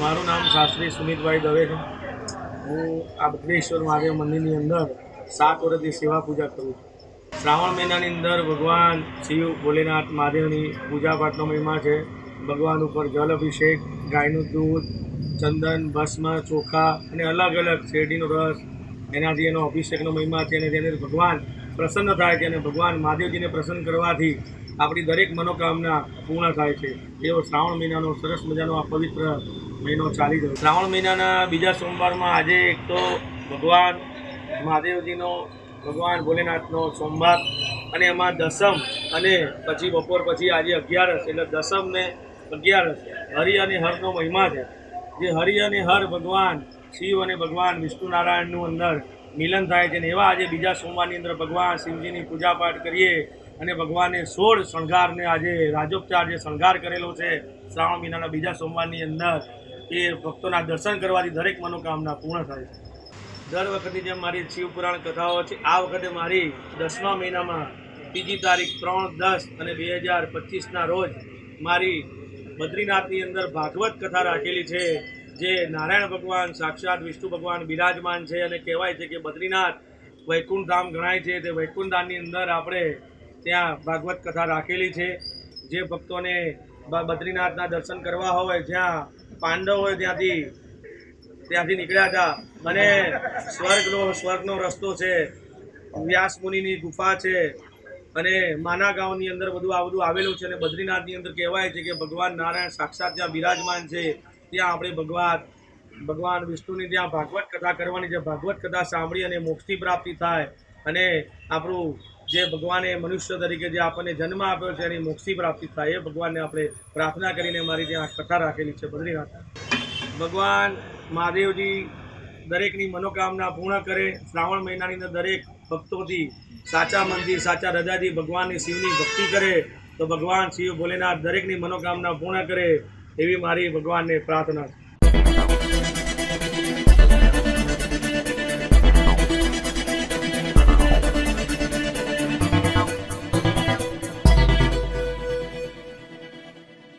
શ્રી સુમિતભાઈ દવે છે. હું આ બદ્રેશ્વર મહાદેવ મંદિરની અંદર સાત વર્ષથી સેવા પૂજા કરું છું. શ્રાવણ મહિનાની અંદર ભગવાન શિવ ભોલેનાથ મહાદેવની પૂજા પાઠનો મહિમા છે. ભગવાન ઉપર જલ અભિષેક, ગાયનું દૂધ, ચંદન, ભસ્મ, ચોખા અને અલગ અલગ શેરડીનો રસ એનાથી એનો અભિષેકનો મહિમા છે અને તેને ભગવાન પ્રસન્ન થાય છે અને ભગવાન મહાદેવજીને પ્રસન્ન કરવાથી આપણી દરેક મનોકામના પૂર્ણ થાય છે. એવો શ્રાવણ મહિનાનો સરસ મજાનો આ પવિત્ર મહિનો ચાલી રહ્યો શ્રાવણ મહિનાના બીજા સોમવારમાં આજે એક તો ભગવાન મહાદેવજીનો, ભગવાન ભોલેનાથનો સોમવાર અને એમાં દસમ અને પછી બપોર પછી આજે અગિયારસ, એટલે દસમ ને અગિયારસ. હરિ અને હરનો મહિમા છે. જે હરિ અને હર ભગવાન, શિવ અને ભગવાન વિષ્ણુ નારાયણનું અંદર મિલન થાય છે ને એવા આજે બીજા સોમવારની અંદર ભગવાન શિવજીની પૂજાપાઠ કરીએ અને ભગવાને સોળ શણગારને આજે રાજોપચાર જે શણગાર કરેલો છે શ્રાવણ મહિનાના બીજા સોમવારની અંદર, એ ભક્તોના દર્શન કરવાથી દરેક મનોકામના પૂર્ણ થાય છે. દર વખતની જેમ મારી શિવપુરાણ કથાઓ છે, આ વખતે મારી દસમા મહિનામાં ત્રીજી તારીખ ત્રણ દસ અને બે હજાર પચીસના રોજ મારી બદ્રીનાથની અંદર ભાગવત કથા રાખેલી છે. જે નારાયણ ભગવાન, સાક્ષાત વિષ્ણુ ભગવાન બિરાજમાન છે અને કહેવાય છે કે બદ્રીનાથ વૈકુંઠ ધામ ગણાય છે. તે વૈકુંઠ ધામની અંદર આપણે ત્યાં ભાગવત કથા રાખેલી છે. જે ભક્તોને બદ્રીનાથના દર્શન કરવા હોય, જ્યાં પાંડવ હોય ત્યાંથી ત્યાંથી નીકળ્યા હતા. અને સ્વર્ગનો સ્વર્ગનો રસ્તો છે. વ્યાસ મુનિની ગુફા છે. અને માના ગામની અંદર બધું આ બધું આવેલું છે. અને બદ્રીનાથની અંદર કહેવાય છે કે ભગવાન નારાયણ સાક્ષાત ત્યાં બિરાજમાન છે. ત્યાં આપણે ભગવાન ભગવાન વિષ્ણુની ત્યાં ભાગવત કથા કરવાની, જે ભાગવત કથા સાંભળી અને મોક્ષની પ્રાપ્તિ થાય અને આપણું જે ભગવાને મનુષ્ય તરીકે જે આપણને જન્મ આપ્યો છે, એની મોક્ષની પ્રાપ્તિ થાય, એ ભગવાનને આપણે પ્રાર્થના કરીને મારી ત્યાં કથા રાખેલી છે બદ્રીનાથ ભગવાન મહાદેવજી દરેકની મનોકામના પૂર્ણ કરે, શ્રાવણ મહિનાની અંદર દરેક ભક્તોથી સાચા મનથી સાચા હૃદયથી ભગવાનની શિવની ભક્તિ કરે, તો ભગવાન શિવ ભોલેનાથ દરેકની મનોકામના પૂર્ણ કરે એવી મારી ભગવાનને પ્રાર્થના છે.